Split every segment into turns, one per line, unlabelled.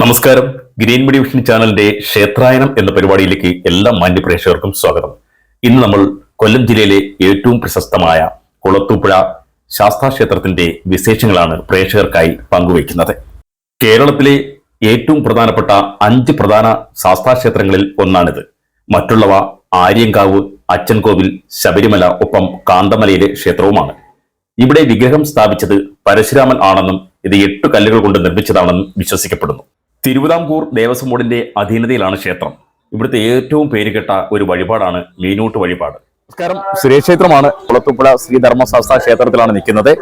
നമസ്കാരം. Green media vision ചാനലിന്റെ ക്ഷേത്രായനം എന്ന പരിപാടിയിലേക്ക് എല്ലാ മാന്യ പ്രേക്ഷകർക്കും സ്വാഗതം. ഇന്ന് നമ്മൾ കൊല്ലം ജില്ലയിലെ ഏറ്റവും പ്രശസ്തമായ കുളത്തൂപ്പുഴ ശാസ്താ ക്ഷേത്രത്തിന്റെ വിശേഷങ്ങളാണ് പ്രേക്ഷകർക്കായി പങ്കുവയ്ക്കുന്നത്. കേരളത്തിലെ ഏറ്റവും പ്രധാനപ്പെട്ട അഞ്ച് പ്രധാന ശാസ്താ ക്ഷേത്രങ്ങളിൽ ഒന്നാണിത്. മറ്റുള്ളവ ആര്യങ്കാവ് അച്ചൻകോവിൽ ശബരിമല ഒപ്പം കാന്തമലയിലെ ക്ഷേത്രവുമാണ്. ഇവിടെ വിഗ്രഹം സ്ഥാപിച്ചത് പരശുരാമൻ ആണെന്നും ഇത് എട്ട് കല്ലുകൾ കൊണ്ട് നിർമ്മിച്ചതാണെന്നും വിശ്വസിക്കപ്പെടുന്നു. തിരുവിതാംകൂർ ദേവസ്വം ബോർഡിന്റെ അധീനതയിലാണ് ക്ഷേത്രം. ഇവിടുത്തെ ഏറ്റവും പേരുകെട്ട ഒരു വഴിപാടാണ് മീനൂട്ട് വഴിപാട്. നമസ്കാരം. ശ്രീക്ഷേത്രമാണ് ക്ഷേത്രമാണ്. കുളത്തുപ്പുഴ ശ്രീ ധർമ്മശാസ്ത്ര ക്ഷേത്രത്തിലാണ് നിൽക്കുന്നത്.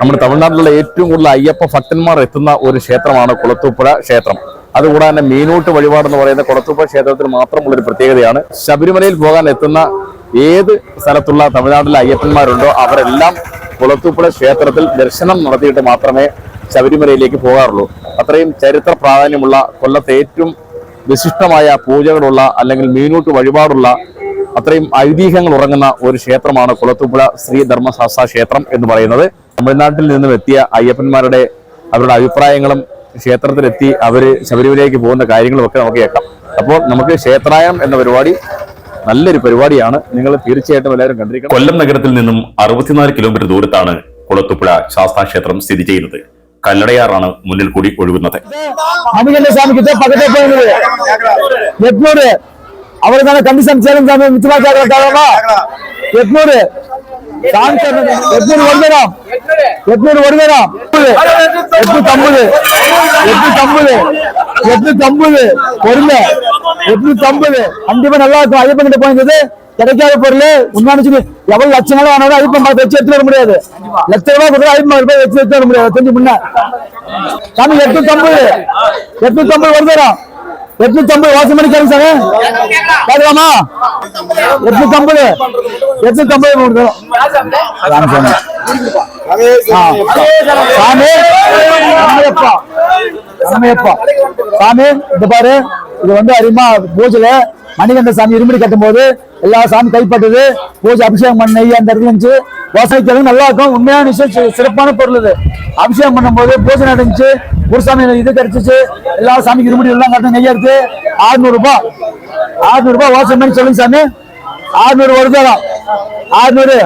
നമ്മുടെ തമിഴ്നാട്ടിലുള്ള ഏറ്റവും കൂടുതൽ അയ്യപ്പ ഭക്തന്മാർ എത്തുന്ന ഒരു ക്ഷേത്രമാണ് കുളത്തുപ്പുഴ ക്ഷേത്രം. അതുകൂടാതെ തന്നെ മീനൂട്ട് വഴിപാട് എന്ന് പറയുന്ന കുളത്തുപ്പുഴ ക്ഷേത്രത്തിൽ മാത്രമുള്ള ഒരു പ്രത്യേകതയാണ്. ശബരിമലയിൽ പോകാൻ എത്തുന്ന ഏത് സ്ഥലത്തുള്ള തമിഴ്നാട്ടിലെ അയ്യപ്പന്മാരുണ്ടോ അവരെല്ലാം കുളത്തുപ്പുഴ ക്ഷേത്രത്തിൽ ദർശനം നടത്തിയിട്ട് മാത്രമേ ശബരിമലയിലേക്ക് പോകാറുള്ളൂ. അത്രയും ചരിത്ര പ്രാധാന്യമുള്ള കൊല്ലത്തെ ഏറ്റവും വിശിഷ്ടമായ പൂജകളുള്ള അല്ലെങ്കിൽ മീനൂട്ട് വഴിപാടുള്ള അത്രയും ഐതിഹ്യങ്ങൾ ഉറങ്ങുന്ന ഒരു ക്ഷേത്രമാണ് കുളത്തുപുഴ ശ്രീ ധർമ്മശാസ്ത്ര ക്ഷേത്രം എന്ന് പറയുന്നത്. തമിഴ്നാട്ടിൽ നിന്നും എത്തിയ അയ്യപ്പന്മാരുടെ അവരുടെ അഭിപ്രായങ്ങളും ക്ഷേത്രത്തിലെത്തി അവർ ശബരിമലയിലേക്ക് പോകുന്ന കാര്യങ്ങളും ഒക്കെ നമുക്ക് കേൾക്കാം. അപ്പോൾ നമുക്ക് ക്ഷേത്രായം എന്ന പരിപാടി നല്ലൊരു പരിപാടിയാണ്. നിങ്ങൾ തീർച്ചയായിട്ടും എല്ലാവരും കണ്ടിരിക്കണം. കൊല്ലം നഗരത്തിൽ നിന്നും അറുപത്തിനാല് കിലോമീറ്റർ ദൂരത്താണ് കുളത്തുപ്പുഴ ശാസ്താ ക്ഷേത്രം സ്ഥിതി ചെയ്യുന്നത്. കല്ലടയാറാണ് മുന്നിൽ കൂടി ഒഴുകുന്നത്
மணிகண்ட சாமி கிட்ட பக்கத்துல போயிருந்தது எட்நூறு அவரு தானே கண்டிஷன் சேலம் சாமி மிச்சமா கேட்கறாமா எட்நூறு சாமி சொன்னது. எட்நூறு வருகிறோம் எட்நூறு வருகிறோம் எட்நூத்தி ஐம்பது எட்நூத்தி ஐம்பது எட்நூத்தி ஐம்பது பொருள் எட்நூத்தி ஐம்பது கண்டிப்பா நல்லா இருக்கும் ஐயப்பன் கிட்ட போயிருந்தது கிடைக்காத பொருள் உண்மையான சொல்லி எவ்வளவு லட்சம் ஆனாலும் ஐயப்பன் பார்த்து வச்சு எடுத்து வர முடியாது. லட்ச ரூபாய் கொடுத்தா ஐயப்பன் ரூபாய் வச்சு எடுத்து வர முடியாது. கொஞ்சம் முன்ன. சாமி எட்நூத்தி ஐம்பது எட்நூத்தி ஐம்பது வருதா எட்நூத்தி ஐம்பது வாசம் மணி கேளுங்க சாமி கேட்கலாமா? எட்நூத்தி ஐம்பது எட்நூத்தி ஐம்பது கொடுத்தோம் சாமி. ஆ. சாமி. சாமியப்பா சாமி இந்த பாரு. இது வந்து அதிகமா பூஜையில மணிகண்ட சாமி இருமுடி கட்டும் போது எல்லா சாமி கைப்பட்டது. பூஜை அபிஷேகம் பண்ண நெய் அந்த இடத்துல இருந்துச்சு. வாசனைக்கிறது நல்லா இருக்கும். உண்மையான விஷயம் சிறப்பான பொருள் இது. அபிஷேகம் பண்ணும்போது பூஜை நடந்துச்சு. குருசாமி இது கிடைச்சிச்சு எல்லா சாமிக்கு இருமுடி எல்லாம் கட்டணும் நெய்யா இருக்கு. ஆறுநூறுபா ஆறுநூறுபா ஆறுநூறு வாசம் பண்ணி சொல்லுங்க சாமி. ஆறுநூறு வருதாடா ஆறுநூறு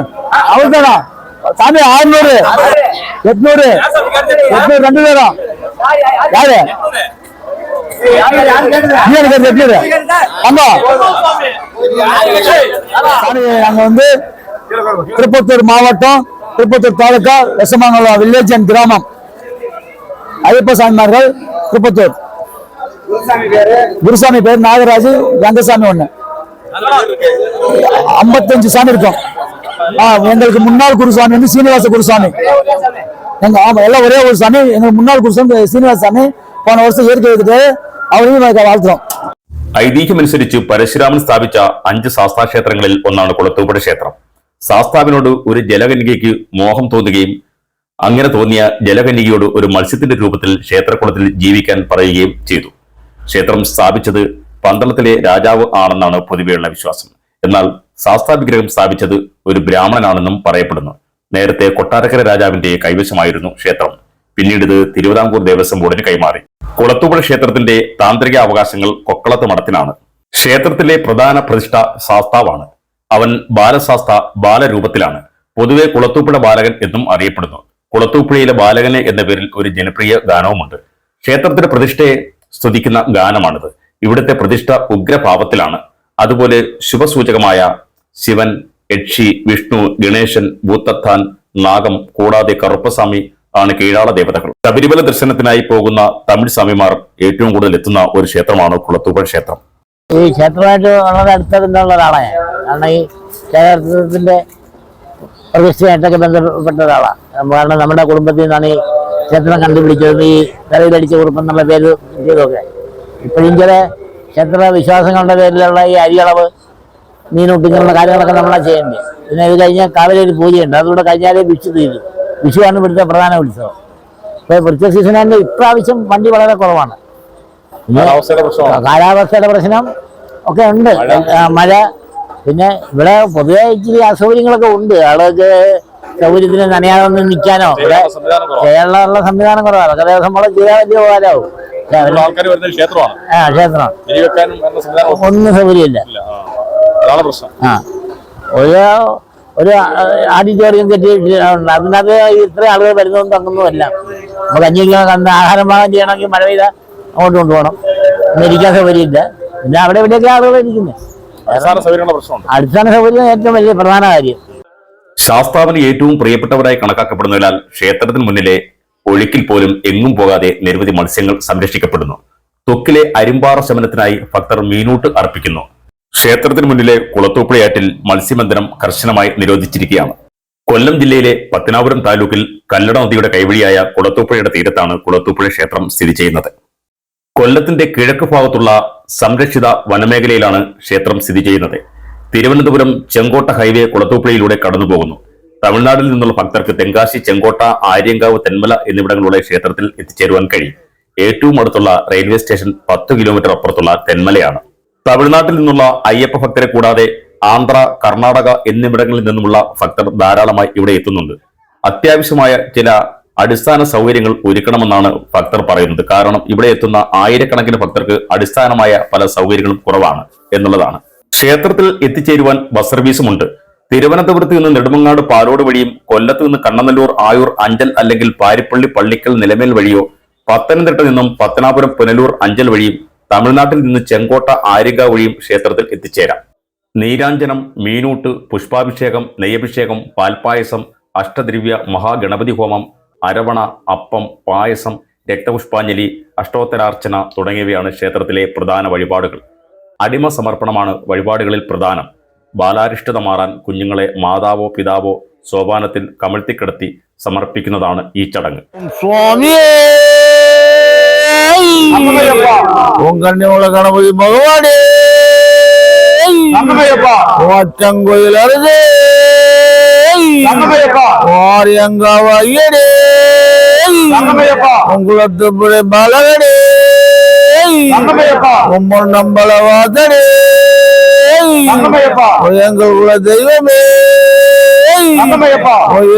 அவர்தானா சாமி ஆறுநூறு எட்நூறு. எட்நூறு ரெண்டு பேரும் யாரு? நீ ஆமா சாமி நாங்க வந்து திருப்பத்தூர் மாவட்டம் திருப்பத்தூர் தாலுகா வெசமங்கலம் வில்லேஜ் அண்ட் கிராமம். ஐயப்ப சாமிமார்கள் திருப்பத்தூர். குருசாமி பேர் நாகராஜ் ரங்கசாமி ஒண்ணு. ஐம்பத்தஞ்சு சாமி இருக்கும். ஆ, எங்களுக்கு முன்னாள் குருசாமி வந்து சீனிவாச குருசாமி. எங்க ஆமா எல்லாம் ஒரே ஒரு சாமி. எங்களுக்கு முன்னாள் குருசாமி சீனிவாச சாமி. போன வருஷம் இயற்கை எடுத்துட்டு അവനെയും വാഴ്ത്തണം
ഐതിഹ്യമനുസരിച്ച് പരശുരാമൻ സ്ഥാപിച്ച അഞ്ച് ശാസ്താ ക്ഷേത്രങ്ങളിൽ ഒന്നാണ് കുളത്തൂപ്പുഴ ക്ഷേത്രം ശാസ്താവിനോട് ഒരു ജലകന്യകയ്ക്ക് മോഹം തോന്നുകയും അങ്ങനെ തോന്നിയ ജലകന്യകയോട് ഒരു മത്സ്യത്തിന്റെ രൂപത്തിൽ ക്ഷേത്രക്കുളത്തിൽ ജീവിക്കാൻ പറയുകയും ചെയ്തു. ക്ഷേത്രം സ്ഥാപിച്ചത് പന്തളത്തിലെ രാജാവ് ആണെന്നാണ് പൊതുവെയുള്ള വിശ്വാസം. എന്നാൽ ശാസ്താ വിഗ്രഹം സ്ഥാപിച്ചത് ഒരു ബ്രാഹ്മണനാണെന്നും പറയപ്പെടുന്നു. നേരത്തെ കൊട്ടാരക്കര രാജാവിന്റെ കൈവശമായിരുന്നു ക്ഷേത്രം. പിന്നീട് ഇത് തിരുവിതാംകൂർ ദേവസ്വം ബോർഡിന് കൈമാറി. കുളത്തൂപ്പുഴ ക്ഷേത്രത്തിന്റെ താന്ത്രിക അവകാശങ്ങൾ കൊക്കളത്ത് മഠത്തിനാണ്. ക്ഷേത്രത്തിലെ പ്രധാന പ്രതിഷ്ഠ ശാസ്താവാണ്. അവൻ ബാലശാസ്ത ബാലരൂപത്തിലാണ്. പൊതുവെ കുളത്തൂപ്പുഴ ബാലകൻ എന്നും അറിയപ്പെടുന്നു. കുളത്തൂപ്പുഴയിലെ ബാലകനെ എന്ന പേരിൽ ഒരു ജനപ്രിയ ഗാനവുമുണ്ട്. ക്ഷേത്രത്തിന്റെ പ്രതിഷ്ഠയെ സ്തുതിക്കുന്ന ഗാനമാണിത്. ഇവിടുത്തെ പ്രതിഷ്ഠ ഉഗ്രഭാവത്തിലാണ്. അതുപോലെ ശുഭസൂചകമായ ശിവൻ യക്ഷി വിഷ്ണു ഗണേശൻ ഭൂത്തത്താൻ നാഗം കൂടാതെ കറുപ്പസ്വാമി ആണ് കീഴാള ദേവതകൾ. ശബരിമല ദർശനത്തിനായി പോകുന്ന തമിഴ് സ്വാമിമാർ ഏറ്റവും കൂടുതൽ എത്തുന്ന ഒരു ക്ഷേത്രമാണ് കുളത്തൂപ്പുഴ ക്ഷേത്രം.
ഈ ക്ഷേത്രമായിട്ട് വളരെ അടുത്ത ബന്ധമുള്ള ഒരാളാണ് കാരണം ഈ ക്ഷേത്രത്തിന്റെ പ്രതിഷ്ഠയായിട്ടൊക്കെ ബന്ധപ്പെട്ട ഒരാളാണ്. കാരണം നമ്മുടെ കുടുംബത്തിൽ നിന്നാണ് ഈ ക്ഷേത്രം കണ്ടുപിടിച്ചത് ഈ തലയിലടിച്ച കുറുപ്പം എന്നുള്ള പേര് ചെയ്തൊക്കെ ഇപ്പോഴും ചില ക്ഷേത്ര വിശ്വാസങ്ങളുടെ പേരിലുള്ള ഈ അരിയളവ് മീനൂട്ടിങ്ങനെയുള്ള കാര്യങ്ങളൊക്കെ നമ്മളാണ് ചെയ്യേണ്ടത്. പിന്നെ ഇത് കഴിഞ്ഞാൽ കാവലൊരു പൂജയുണ്ട്. അതുകൂടെ കഴിഞ്ഞാലേ വിഷു തീരും. വിഷുവാണ് ഇവിടുത്തെ പ്രധാന ഉത്സവം. ഇപ്പോൾ വൃശ്ച സീസണാണ്ട് ഇപ്രാവശ്യം വണ്ടി വളരെ കുറവാണ്. കാലാവസ്ഥയുടെ പ്രശ്നം ഒക്കെ ഉണ്ട്. മഴ? പിന്നെ ഇവിടെ പൊതുവെ ഇച്ചിരി അസൗകര്യങ്ങളൊക്കെ ഉണ്ട്. ആളുകൾക്ക് സൗകര്യത്തിന് നനയാതെ ഒന്ന് നിൽക്കാനോ? ഇവിടെ ചെയ്യാനുള്ള സംവിധാനം കുറവാണ് അതൊക്കെ ദിവസം പോലെ ചെയ്യാൻ വലിയ ഉപകാരമാവും.
ക്ഷേത്രമാണ്.
ആ ക്ഷേത്രം
തിരി വെക്കാനും എന്ന സംവിധാനം
ഒന്നും സൗകര്യമില്ല.
ആ
ഒരു ഒരു ആഡിറ്റോറിയം കെട്ടി അതിനകത്ത് ഇത്ര ആളുകൾ വരുന്നതും തങ്ങുന്നതുമല്ല. നമുക്ക് അഞ്ച് കിലോ കന്ന് ആഹാരം പാകം ചെയ്യണമെങ്കിൽ മഴ പെയ്താൽ അങ്ങോട്ട് കൊണ്ടുപോകണം. ഇരിക്കാൻ സൗകര്യമില്ല. പിന്നെ അവിടെ ഇവിടെയൊക്കെ ആളുകൾ ഇരിക്കുന്നത്
അടിസ്ഥാന
സൗകര്യം ഏറ്റവും വലിയ പ്രധാന കാര്യം.
ശാസ്താവിന് ഏറ്റവും പ്രിയപ്പെട്ടവരായി കണക്കാക്കപ്പെടുന്നതിനാൽ ക്ഷേത്രത്തിന് മുന്നിലെ ഒഴുക്കിൽ പോലും എങ്ങും പോകാതെ നിരവധി മത്സ്യങ്ങൾ സംരക്ഷിക്കപ്പെടുന്നു. തൊക്കിലെ അരിമ്പാറ ശമനത്തിനായി ഭക്തർ മീനൂട്ട് അർപ്പിക്കുന്നു. ക്ഷേത്രത്തിന് മുന്നിലെ കുളത്തൂപ്പുഴയാറ്റിൽ മത്സ്യബന്ധനം കർശനമായി നിരോധിച്ചിരിക്കുകയാണ്. കൊല്ലം ജില്ലയിലെ പത്തനാപുരം താലൂക്കിൽ കല്ലട നദിയുടെ കൈവഴിയായ കുളത്തൂപ്പുഴയുടെ തീരത്താണ് കുളത്തൂപ്പുഴ ക്ഷേത്രം സ്ഥിതി ചെയ്യുന്നത്. കൊല്ലത്തിന്റെ കിഴക്ക് ഭാഗത്തുള്ള സംരക്ഷിത വനമേഖലയിലാണ് ക്ഷേത്രം സ്ഥിതി ചെയ്യുന്നത്. തിരുവനന്തപുരം ചെങ്കോട്ട ഹൈവേ കുളത്തൂപ്പുഴയിലൂടെ കടന്നുപോകുന്നു. തമിഴ്നാട്ടിൽ നിന്നുള്ള ഭക്തർക്ക് തെങ്കാശി ചെങ്കോട്ട ആര്യങ്കാവ് തെന്മല എന്നിവിടങ്ങളിലൂടെ ക്ഷേത്രത്തിൽ എത്തിച്ചേരുവാൻ കഴിയും. ഏറ്റവും അടുത്തുള്ള റെയിൽവേ സ്റ്റേഷൻ പത്ത് കിലോമീറ്റർ അപ്പുറത്തുള്ള തെന്മലയാണ്. തമിഴ്നാട്ടിൽ നിന്നുള്ള അയ്യപ്പ ഭക്തരെ കൂടാതെ ആന്ധ്ര കർണാടക എന്നിവിടങ്ങളിൽ നിന്നുമുള്ള ഭക്തർ ധാരാളമായി ഇവിടെ എത്തുന്നുണ്ട്. അത്യാവശ്യമായ ചില അടിസ്ഥാന സൗകര്യങ്ങൾ ഒരുക്കണമെന്നാണ് ഭക്തർ പറയുന്നത്. കാരണം ഇവിടെ എത്തുന്ന ആയിരക്കണക്കിന് ഭക്തർക്ക് അടിസ്ഥാനമായ പല സൗകര്യങ്ങളും കുറവാണ് എന്നുള്ളതാണ്. ക്ഷേത്രത്തിൽ എത്തിച്ചേരുവാൻ ബസ് സർവീസുമുണ്ട്. തിരുവനന്തപുരത്ത് നിന്ന് നെടുമങ്ങാട് പാലോട് വഴിയും കൊല്ലത്ത് നിന്ന് കണ്ണനല്ലൂർ ആയൂർ അഞ്ചൽ അല്ലെങ്കിൽ പാരിപ്പള്ളി പള്ളിക്കൽ നിലമേൽ വഴിയോ പത്തനംതിട്ട നിന്നും പത്തനാപുരം പുനലൂർ അഞ്ചൽ വഴിയും തമിഴ്നാട്ടിൽ നിന്ന് ചെങ്കോട്ട ആര്യങ്ക വഴിയും ക്ഷേത്രത്തിൽ എത്തിച്ചേരാം. നീരാഞ്ജനം മീനൂട്ട് പുഷ്പാഭിഷേകം നെയ്യഭിഷേകം പാൽപായസം അഷ്ടദ്രവ്യ മഹാഗണപതി ഹോമം അരവണ അപ്പം പായസം രക്തപുഷ്പാഞ്ജലി അഷ്ടോത്തരാർച്ചന തുടങ്ങിയവയാണ് ക്ഷേത്രത്തിലെ പ്രധാന വഴിപാടുകൾ. അടിമ സമർപ്പണമാണ് വഴിപാടുകളിൽ പ്രധാനം. ബാലാരിഷ്ടത മാറാൻ കുഞ്ഞുങ്ങളെ മാതാവോ പിതാവോ സോപാനത്തിൽ കമഴ്ത്തിക്കിടത്തി സമർപ്പിക്കുന്നതാണ് ഈ ചടങ്ങ്.
സ്വാമിയേ! உங்கண்ணி உள்ள கணபதி பகவானே. மச்சங்கோயில் அருது வாரியங்காவையடே உங்களத்து புரை பலகடே உம்மன் நம்பள வாதடே எங்கள் உள்ள தெய்வமே.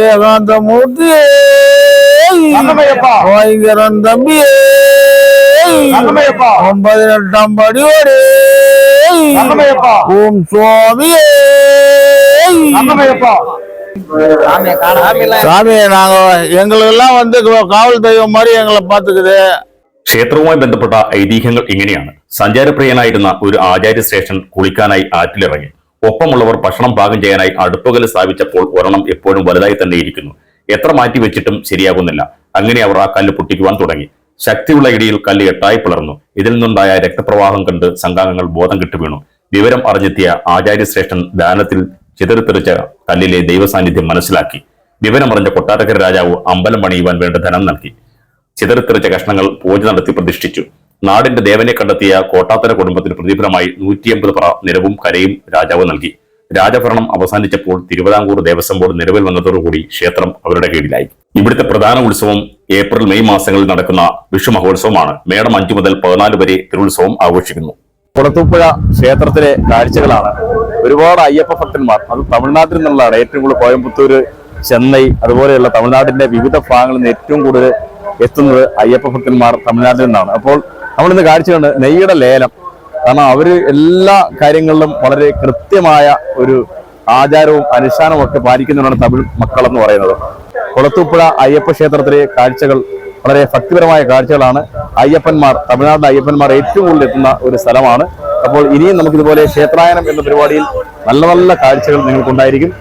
ஏகாந்த மூர்த்தியே பயங்கரம் தம்பியே. ஒன்பதினெட்டாம் படியோடு ஓம் சுவாமியே சாமி நாங்க எங்களுக்கெல்லாம் வந்து காவல் தெய்வம் மாதிரி எங்களை பாத்துக்குது
ക്ഷേത്രവുമായി ബന്ധപ്പെട്ട ഐതിഹ്യങ്ങൾ ഇങ്ങനെയാണ് സഞ്ചാരപ്രിയനായിരുന്ന ഒരു ആചാര്യശ്രേഷ്ഠൻ കുളിക്കാനായി ആറ്റിലിറങ്ങി ഒപ്പമുള്ളവർ ഭക്ഷണം പാകം ചെയ്യാനായി അടുപ്പുകൽ സ്ഥാപിച്ചപ്പോൾ ഒരെണ്ണം എപ്പോഴും വലുതായി തന്നെ ഇരിക്കുന്നു എത്ര മാറ്റി വെച്ചിട്ടും ശരിയാകുന്നില്ല അങ്ങനെ അവർ ആ കല്ല് പൊട്ടിക്കുവാൻ തുടങ്ങി ശക്തിയുള്ള ഇടിയിൽ കല്ല് എട്ടായി പിളർന്നു. ഇതിൽ നിന്നുണ്ടായ രക്തപ്രവാഹം കണ്ട് സംഘാംഗങ്ങൾ ബോധം കിട്ടുവീണു വിവരം അറിഞ്ഞെത്തിയ ആചാര്യശ്രേഷ്ഠൻ ദാനത്തിൽ ചിതറിത്തെറിച്ച കല്ലിലെ ദൈവസാന്നിധ്യം മനസ്സിലാക്കി. വിവരമറിഞ്ഞ കൊട്ടാരക്കര രാജാവ് അമ്പലം പണിയുവാൻ വേണ്ട ധനം നൽകി. ചിതറിത്തെറിച്ച കഷ്ണങ്ങൾ പൂജ നടത്തി പ്രതിഷ്ഠിച്ചു. നാടിന്റെ ദേവനെ കണ്ടെത്തിയ കോട്ടാത്തര കുടുംബത്തിന് പ്രതിഫലമായി നൂറ്റിയമ്പത് പറ നിലവും കരയും രാജാവ് നൽകി. രാജഭരണം അവസാനിച്ചപ്പോൾ തിരുവിതാംകൂർ ദേവസ്വം ബോർഡ് നിലവിൽ വന്നതോടുകൂടി ക്ഷേത്രം അവരുടെ കീഴിലായി. ഇവിടുത്തെ പ്രധാന ഉത്സവം ഏപ്രിൽ മെയ് മാസങ്ങളിൽ നടക്കുന്ന വിഷു മഹോത്സവമാണ് മേടം അഞ്ചു മുതൽ പതിനാല് വരെ തിരുത്സവം ആഘോഷിക്കുന്നു.
കുളത്തൂപ്പുഴ ക്ഷേത്രത്തിലെ കാഴ്ചകളാണ്. ഒരുപാട് അയ്യപ്പ ഭക്തന്മാർ അത് തമിഴ്നാട്ടിൽ നിന്നുള്ളതാണ്. ഏറ്റവും കൂടുതൽ കോയമ്പത്തൂര് ചെന്നൈ അതുപോലെയുള്ള തമിഴ്നാടിന്റെ വിവിധ ഭാഗങ്ങളിൽ നിന്ന് ഏറ്റവും കൂടുതൽ എത്തുന്നത് അയ്യപ്പ ഭക്തന്മാർ തമിഴ്നാട്ടിൽ നിന്നാണ്. അപ്പോൾ നമ്മളിന്ന് കാഴ്ച കണ്ട് നെയ്യുടെ ലേലം. കാരണം അവർ എല്ലാ കാര്യങ്ങളിലും വളരെ കൃത്യമായ ഒരു ആചാരവും അനുഷ്ഠാനവും ഒക്കെ പാലിക്കുന്നവരാണ് തമിഴ് മക്കളെന്ന് പറയുന്നത്. കുളത്തൂപ്പുഴ അയ്യപ്പ ക്ഷേത്രത്തിലെ കാഴ്ചകൾ വളരെ ഭക്തിപരമായ കാഴ്ചകളാണ്. അയ്യപ്പന്മാർ തമിഴ്നാട്ടിലെ അയ്യപ്പന്മാർ ഏറ്റവും കൂടുതൽ എത്തുന്ന ഒരു സ്ഥലമാണ്. അപ്പോൾ ഇനിയും നമുക്കിതുപോലെ ക്ഷേത്രായനം എന്ന പരിപാടിയിൽ നല്ല നല്ല കാഴ്ചകൾ നിങ്ങൾക്കുണ്ടായിരിക്കും.